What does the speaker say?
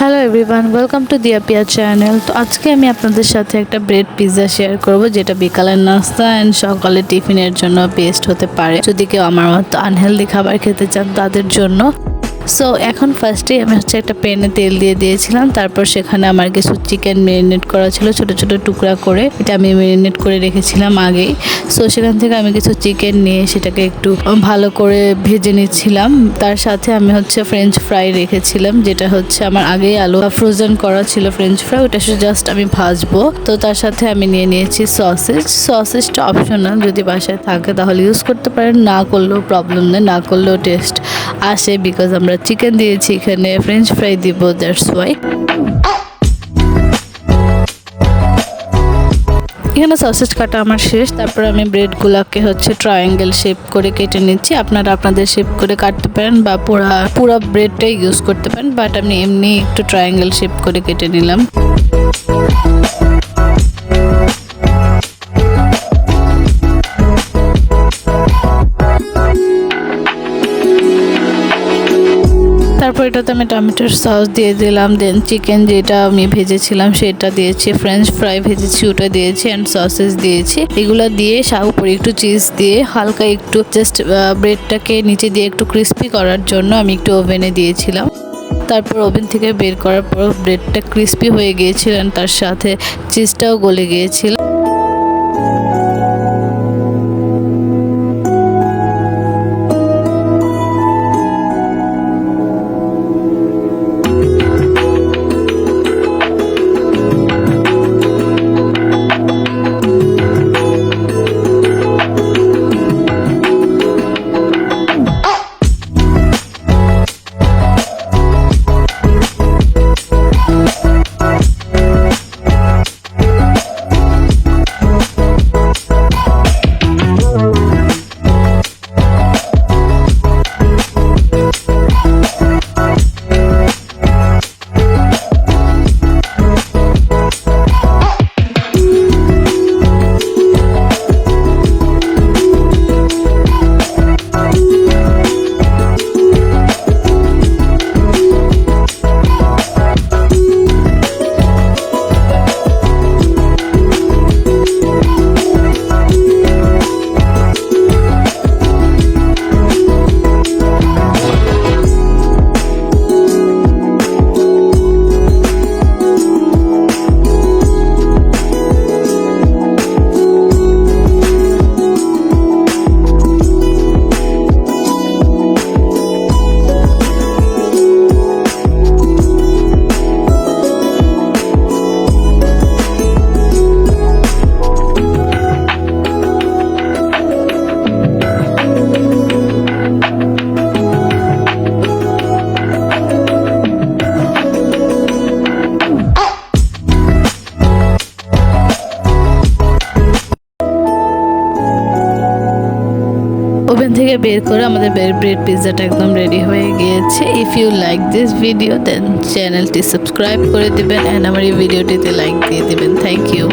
Hello everyone welcome to দিয়া পিয়া channel তো আজকে আমি আপনাদের সাথে একটা ব্রেড পিৎজা শেয়ার করব, যেটা বিকালের নাস্তা অ্যান্ড সকালে টিফিনের জন্য বেস্ট হতে পারে। যদি কেউ আমার মতো আনহেলদি খাবার খেতে চান তাদের জন্য। সো এখন ফার্স্টে আমি হচ্ছে একটা প্যানে তেল দিয়ে দিয়েছিলাম, তারপর সেখানে আমার কিছু চিকেন মেরিনেট করা ছিল, ছোট ছোট টুকরা করে। এটা আমি মেরিনেট করে রেখেছিলাম আগেই। সো সেখান থেকে আমি কিছু চিকেন নিয়ে সেটাকে একটু ভালো করে ভেজে নিচ্ছিলাম। তার সাথে আমি হচ্ছে ফ্রেঞ্চ ফ্রাই রেখেছিলাম, যেটা হচ্ছে আমার আগেই আলু ফ্রোজেন করা ছিল ফ্রেঞ্চ ফ্রাই ওটা শুধু জাস্ট আমি ভাজবো। তো তার সাথে আমি নিয়ে নিয়েছি সসেজ সসেজটা অপশনাল যদি বাসায় থাকে তাহলে ইউজ করতে পারেন, না করলেও প্রবলেম নেই, না করলেও টেস্ট আসে বিকজ আমরা চিকেন দিয়েছি, এখানে ফ্রেঞ্চ ফ্রাই দিব দ্যাটস ওয়াই এখানে সসেজ কাটা আমার শেষ। তারপর আমি ব্রেডগুলোকে হচ্ছে ট্রায়াঙ্গেল শেপ করে কেটে নিচ্ছি। আপনারা আপনাদের শেপ করে কাটতে পারেন বা পুরা, পুরো ব্রেডটাই ইউজ করতে পারেন। বাট আমি এমনি একটু ট্রায়াঙ্গেল শেপ করে কেটে নিলাম। তারপর এটাতে আমি টমেটোর সস দিয়ে দিলাম দেন চিকেন যেটা আমি ভেজেছিলাম সেটা দিয়েছি ফ্রেঞ্চ ফ্রাই ভেজেছি, ওটা দিয়েছি অ্যান্ড সসেস দিয়েছি। এগুলো দিয়ে উপরে একটু চিজ দিয়ে, হালকা একটু জাস্ট ব্রেডটাকে নিচে দিয়ে একটু ক্রিস্পি করার জন্য আমি একটু ওভেনে দিয়েছিলাম। তারপর ওভেন থেকে বের করার পর ব্রেডটা ক্রিস্পি হয়ে গিয়েছিল তার সাথে চিজটাও গলে গিয়েছিল। ওভেন থেকে বের করে আমাদের ব্রেড পিৎজাটা একদম রেডি হয়ে গিয়েছে। If you like this video then চ্যানেলটি সাবস্ক্রাইব করে দেবেন অ্যান্ড আমার এই ভিডিওটিতে লাইক দিয়ে দেবেন। Thank you